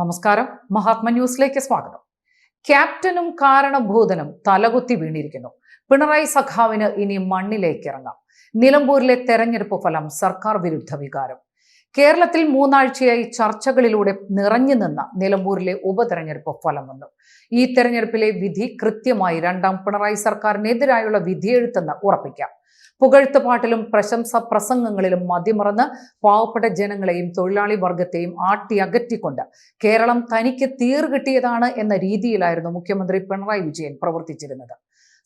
നമസ്കാരം. മഹാത്മ ന്യൂസിലേക്ക് സ്വാഗതം. ക്യാപ്റ്റനും കാരണഭൂതനും തലകുത്തി വീണിരിക്കുന്നു. പിണറായി സഖാവിന് ഇനി മണ്ണിലേക്ക് ഇറങ്ങാം. നിലമ്പൂരിലെ തെരഞ്ഞെടുപ്പ് ഫലം സർക്കാർ വിരുദ്ധ വികാരം. കേരളത്തിൽ മൂന്നാഴ്ചയായി ചർച്ചകളിലൂടെ നിറഞ്ഞു നിന്ന നിലമ്പൂരിലെ ഉപതെരഞ്ഞെടുപ്പ് ഫലം വന്നു. ഈ തെരഞ്ഞെടുപ്പിലെ വിധി കൃത്യമായി രണ്ടാം പിണറായി സർക്കാരിനെതിരായുള്ള വിധിയെഴുത്തെന്ന് ഉറപ്പിക്കാം. പുകഴ്ത്തുപാട്ടിലും പ്രശംസ പ്രസംഗങ്ങളിലും മതിമറന്ന് പാവപ്പെട്ട ജനങ്ങളെയും തൊഴിലാളി വർഗത്തെയും ആട്ടി അകറ്റിക്കൊണ്ട് കേരളം തനിക്ക് തീർ കിട്ടിയതാണ് എന്ന രീതിയിലായിരുന്നു മുഖ്യമന്ത്രി പിണറായി വിജയൻ പ്രവർത്തിച്ചിരുന്നത്.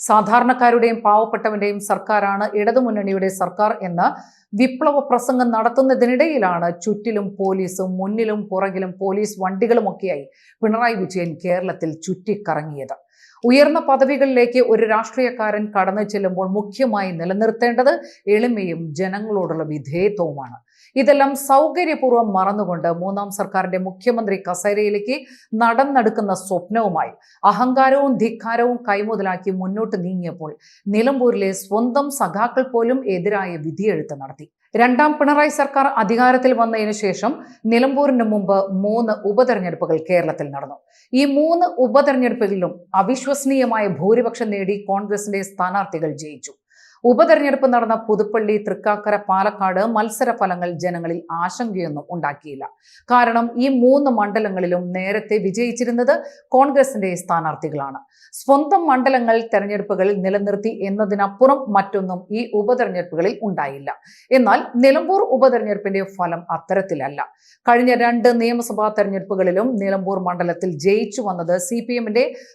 സാധാരണക്കാരുടെയും പാവപ്പെട്ടവന്റെയും സർക്കാരാണ് ഇടതുമുന്നണിയുടെ സർക്കാർ എന്ന വിപ്ലവ പ്രസംഗം നടത്തുന്നതിനിടയിലാണ് ചുറ്റിലും പോലീസും മുന്നിലും പുറകിലും പോലീസ് വണ്ടികളുമൊക്കെയായി പിണറായി വിജയൻ കേരളത്തിൽ ചുറ്റിക്കറങ്ങിയത്. ഉയർന്ന പദവികളിലേക്ക് ഒരു രാഷ്ട്രീയക്കാരൻ കടന്നു ചെല്ലുമ്പോൾ മുഖ്യമായി നിലനിർത്തേണ്ടത് എളിമയും ജനങ്ങളോടുള്ള വിധേയത്വവുമാണ്. ഇതെല്ലാം സൗകര്യപൂർവം മറന്നുകൊണ്ട് മൂന്നാം സർക്കാരിന്റെ മുഖ്യമന്ത്രി കസേരയിലേക്ക് നടന്നെടുക്കുന്ന സ്വപ്നവുമായി അഹങ്കാരവും ധിക്കാരവും കൈമുതലാക്കി മുന്നോട്ട് നീങ്ങിയപ്പോൾ നിലമ്പൂരിലെ സ്വന്തം സഖാക്കൾ പോലും എതിരായ വിധിയെഴുത്ത് നടത്തി. രണ്ടാം പിണറായി സർക്കാർ അധികാരത്തിൽ വന്നതിന് ശേഷം നിലമ്പൂരിന് മുമ്പ് മൂന്ന് ഉപതെരഞ്ഞെടുപ്പുകൾ കേരളത്തിൽ നടന്നു. ഈ മൂന്ന് ഉപതെരഞ്ഞെടുപ്പുകളിലും അവിശ്വസനീയമായ ഭൂരിപക്ഷം നേടി കോൺഗ്രസിന്റെ സ്ഥാനാർത്ഥികൾ ജയിച്ചു. ഉപതെരഞ്ഞെടുപ്പ് നടന്ന പുതുപ്പള്ളി തൃക്കാക്കര പാലക്കാട് മത്സര ഫലങ്ങൾ ജനങ്ങളിൽ ആശങ്കയൊന്നും ഉണ്ടാക്കിയില്ല. കാരണം ഈ മൂന്ന് മണ്ഡലങ്ങളിലും നേരത്തെ വിജയിച്ചിരുന്നത് കോൺഗ്രസിന്റെ സ്ഥാനാർത്ഥികളാണ്. സ്വന്തം മണ്ഡലങ്ങൾ തെരഞ്ഞെടുപ്പുകളിൽ നിലനിർത്തി എന്നതിനപ്പുറം മറ്റൊന്നും ഈ ഉപതെരഞ്ഞെടുപ്പുകളിൽ ഉണ്ടായില്ല. എന്നാൽ നിലമ്പൂർ ഉപതെരഞ്ഞെടുപ്പിന്റെ ഫലം അത്തരത്തിലല്ല. കഴിഞ്ഞ രണ്ട് നിയമസഭാ തെരഞ്ഞെടുപ്പുകളിലും നിലമ്പൂർ മണ്ഡലത്തിൽ ജയിച്ചു വന്നത് സി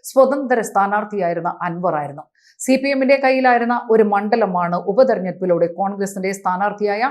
സ്വതന്ത്ര സ്ഥാനാർത്ഥിയായിരുന്ന അൻവർ ആയിരുന്നു. സി പി എമ്മിന്റെ കയ്യിലായിരുന്ന ഒരു മണ്ഡലമാണ് ഉപതെരഞ്ഞെടുപ്പിലൂടെ കോൺഗ്രസിന്റെ സ്ഥാനാർത്ഥിയായ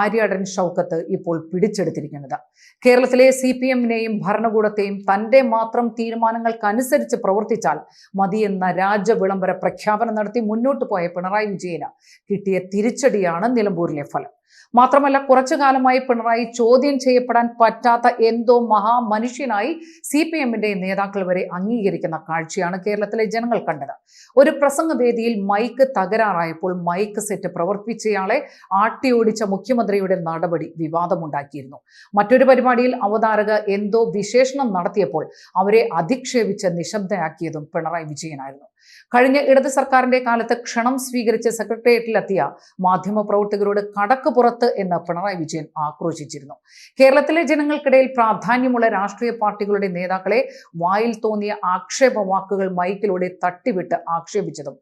ആര്യാടൻ ഷൗക്കത്ത് ഇപ്പോൾ പിടിച്ചെടുത്തിരിക്കുന്നത്. കേരളത്തിലെ സി പി എമ്മിനെയും ഭരണകൂടത്തെയും തന്റെ മാത്രം തീരുമാനങ്ങൾക്കനുസരിച്ച് പ്രവർത്തിച്ചാൽ മതിയെന്ന രാജവിളംബര പ്രഖ്യാപനം നടത്തി മുന്നോട്ട് പോയ പിണറായി വിജയന് കിട്ടിയ തിരിച്ചടിയാണ് നിലമ്പൂരിലെ ഫലം. മാത്രമല്ല കുറച്ചു കാലമായി പിണറായി ചോദ്യം ചെയ്യപ്പെടാൻ പറ്റാത്ത എന്തോ മഹാമനുഷ്യനായി സി പി എമ്മിന്റെ നേതാക്കൾ വരെ അംഗീകരിക്കുന്ന കാഴ്ചയാണ് കേരളത്തിലെ ജനങ്ങൾ കണ്ടത്. ഒരു പ്രസംഗവേദിയിൽ മൈക്ക് തകരാറായപ്പോൾ മൈക്ക് സെറ്റ് പ്രവർത്തിച്ചയാളെ ആട്ടിയോടിച്ച മുഖ്യമന്ത്രിയുടെ നടപടി വിവാദമുണ്ടാക്കിയിരുന്നു. മറ്റൊരു പരിപാടിയിൽ അവതാരക എന്തോ വിശേഷണം നടത്തിയപ്പോൾ അവരെ അധിക്ഷേപിച്ച് നിശബ്ദയാക്കിയതും പിണറായി വിജയനായിരുന്നു. കഴിഞ്ഞ ഇടത് സർക്കാരിന്റെ കാലത്ത് ക്ഷണം സ്വീകരിച്ച് സെക്രട്ടേറിയറ്റിലെത്തിയ മാധ്യമപ്രവർത്തകരോട് കടക്ക് പുറത്ത് എന്ന് പിണറായി വിജയൻ ആക്രോശിച്ചിരുന്നു. കേരളത്തിലെ ജനങ്ങൾക്കിടയിൽ പ്രാധാന്യമുള്ള രാഷ്ട്രീയ പാർട്ടികളുടെ നേതാക്കളെ വായിൽ തോന്നിയ ആക്ഷേപ വാക്കുകൾ മൈക്കിലൂടെ തട്ടിവിട്ട് ആക്ഷേപിച്ചതും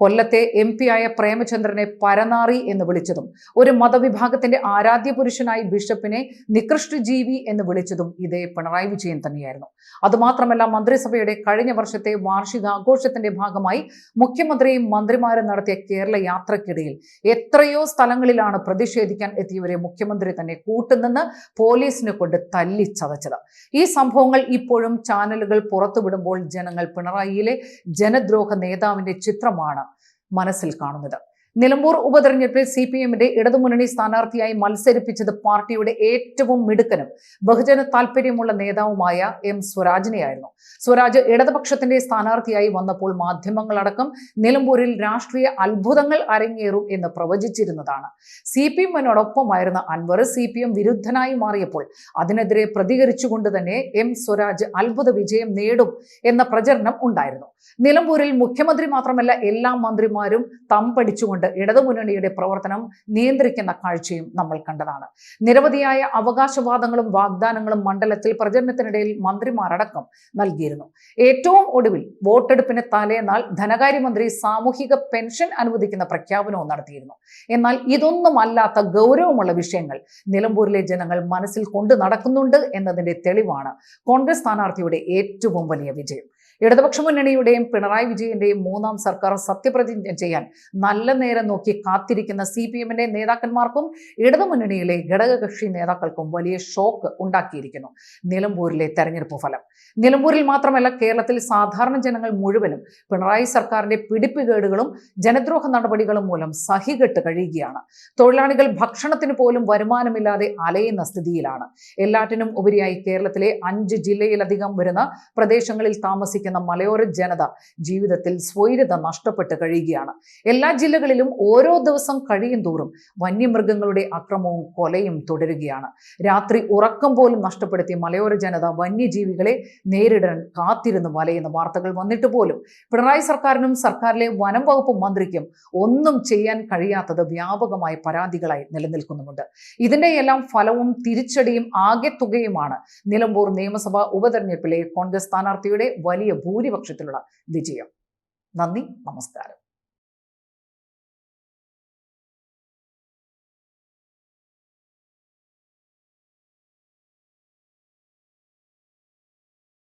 കൊല്ലത്തെ എം പി ആയ പ്രേമചന്ദ്രനെ പരനാറി എന്ന് വിളിച്ചതും ഒരു മതവിഭാഗത്തിന്റെ ആരാധ്യ പുരുഷനായി ബിഷപ്പിനെ നികൃഷ്ട ജീവി എന്ന് വിളിച്ചതും ഇതേ പിണറായി വിജയൻ തന്നെയായിരുന്നു. അതുമാത്രമല്ല മന്ത്രിസഭയുടെ കഴിഞ്ഞ വർഷത്തെ വാർഷികാഘോഷത്തിന്റെ ഭാഗമായി മുഖ്യമന്ത്രിയും മന്ത്രിമാരും നടത്തിയ കേരള യാത്രക്കിടയിൽ എത്രയോ സ്ഥലങ്ങളിലാണ് പ്രതിഷേധിക്കാൻ എത്തിയവരെ മുഖ്യമന്ത്രി തന്നെ കൂട്ടുനിന്ന് പോലീസിനെ കൊണ്ട് തല്ലിച്ചതച്ചത്. ഈ സംഭവങ്ങൾ ഇപ്പോഴും ചാനലുകൾ പുറത്തുവിടുമ്പോൾ ജനങ്ങൾ പിണറായിയിലെ ജനദ്രോഹ നേതാവിന്റെ ചിത്രമാണ് മനസ്സിൽ കാണുന്നത്. നിലമ്പൂർ ഉപതെരഞ്ഞെടുപ്പിൽ സി പി എമ്മിന്റെ ഇടതുമുന്നണി സ്ഥാനാർത്ഥിയായി മത്സരിപ്പിച്ചത് പാർട്ടിയുടെ ഏറ്റവും മിടുക്കനും ബഹുജന താൽപര്യമുള്ള നേതാവുമായ എം സ്വരാജിനെയായിരുന്നു. സ്വരാജ് ഇടതുപക്ഷത്തിന്റെ സ്ഥാനാർത്ഥിയായി വന്നപ്പോൾ മാധ്യമങ്ങളടക്കം നിലമ്പൂരിൽ രാഷ്ട്രീയ അത്ഭുതങ്ങൾ അരങ്ങേറും എന്ന് പ്രവചിച്ചിരുന്നതാണ്. സി പി എമ്മിനോടൊപ്പമായിരുന്ന അൻവർ സി പി എം വിരുദ്ധനായി മാറിയപ്പോൾ അതിനെതിരെ പ്രതികരിച്ചുകൊണ്ട് തന്നെ എം സ്വരാജ് അത്ഭുത വിജയം നേടും എന്ന പ്രചരണം ഉണ്ടായിരുന്നു. നിലമ്പൂരിൽ മുഖ്യമന്ത്രി മാത്രമല്ല എല്ലാ മന്ത്രിമാരും തമ്പടിച്ചുകൊണ്ട് ഇടതുമുന്നണിയുടെ പ്രവർത്തനം നിയന്ത്രിക്കുന്ന കാഴ്ചയും നമ്മൾ കണ്ടതാണ്. നിരവധിയായ അവകാശവാദങ്ങളും വാഗ്ദാനങ്ങളും മണ്ഡലത്തിൽ പ്രചരണത്തിനിടയിൽ മന്ത്രിമാരടക്കം നൽകിയിരുന്നു. ഏറ്റവും ഒടുവിൽ വോട്ടെടുപ്പിന് തലേനാൾ ധനകാര്യമന്ത്രി സാമൂഹിക പെൻഷൻ അനുവദിക്കുന്ന പ്രഖ്യാപനവും നടത്തിയിരുന്നു. എന്നാൽ ഇതൊന്നും അല്ലാത്ത ഗൗരവമുള്ള വിഷയങ്ങൾ നിലമ്പൂരിലെ ജനങ്ങൾ മനസ്സിൽ കൊണ്ടു നടക്കുന്നുണ്ട് എന്നതിന്റെ തെളിവാണ് കോൺഗ്രസ് സ്ഥാനാർത്ഥിയുടെ ഏറ്റവും വലിയ വിജയം. ഇടതുപക്ഷ മുന്നണിയുടെയും പിണറായി വിജയന്റെയും മൂന്നാം സർക്കാർ സത്യപ്രതിജ്ഞ ചെയ്യാൻ നല്ല നേരം നോക്കി കാത്തിരിക്കുന്ന സി പി എമ്മിന്റെ നേതാക്കന്മാർക്കും ഇടതുമുന്നണിയിലെ ഘടകകക്ഷി നേതാക്കൾക്കും വലിയ ഷോക്ക് ഉണ്ടാക്കിയിരിക്കുന്നു. നിലമ്പൂരിലെ തെരഞ്ഞെടുപ്പ് ഫലം. നിലമ്പൂരിൽ മാത്രമല്ല കേരളത്തിൽ സാധാരണ ജനങ്ങൾ മുഴുവനും പിണറായി സർക്കാരിന്റെ പിടിപ്പുകേടുകളും ജനദ്രോഹ നടപടികളും മൂലം സഹികെട്ട് കഴിയുകയാണ്. തൊഴിലാളികൾ ഭക്ഷണത്തിന് പോലും വരുമാനമില്ലാതെ അലയുന്ന സ്ഥിതിയിലാണ്. എല്ലാറ്റിനും ഉപരിയായി കേരളത്തിലെ അഞ്ച് ജില്ലയിലധികം വരുന്ന പ്രദേശങ്ങളിൽ താമസിക്കുന്ന താമസിക്കുന്ന മലയോര ജനത ജീവിതത്തിൽ സ്വൈര്യത നഷ്ടപ്പെട്ട് കഴിയുകയാണ്. എല്ലാ ജില്ലകളിലും ഓരോ ദിവസം കഴിയും തോറും വന്യമൃഗങ്ങളുടെ അക്രമവും കൊലയും തുടരുകയാണ്. രാത്രി ഉറക്കം പോലും നഷ്ടപ്പെടുത്തിയ മലയോര ജനത വന്യജീവികളെ നേരിടാൻ കാത്തിരുന്ന് വലയുന്ന വാർത്തകൾ വന്നിട്ട് പോലും പിണറായി സർക്കാരിനും സർക്കാരിലെ വനം വകുപ്പ് മന്ത്രിക്കും ഒന്നും ചെയ്യാൻ കഴിയാത്തത് വ്യാപകമായ പരാതികളായി നിലനിൽക്കുന്നുമുണ്ട്. ഇതിന്റെ എല്ലാം ഫലവും തിരിച്ചടിയും ആകെ തുകയുമാണ് നിലമ്പൂർ നിയമസഭാ ഉപതെരഞ്ഞെടുപ്പിലെ കോൺഗ്രസ് സ്ഥാനാർത്ഥിയുടെ ഭൂരിപക്ഷത്തിലുള്ള വിജയം. നന്ദി നമസ്കാരം.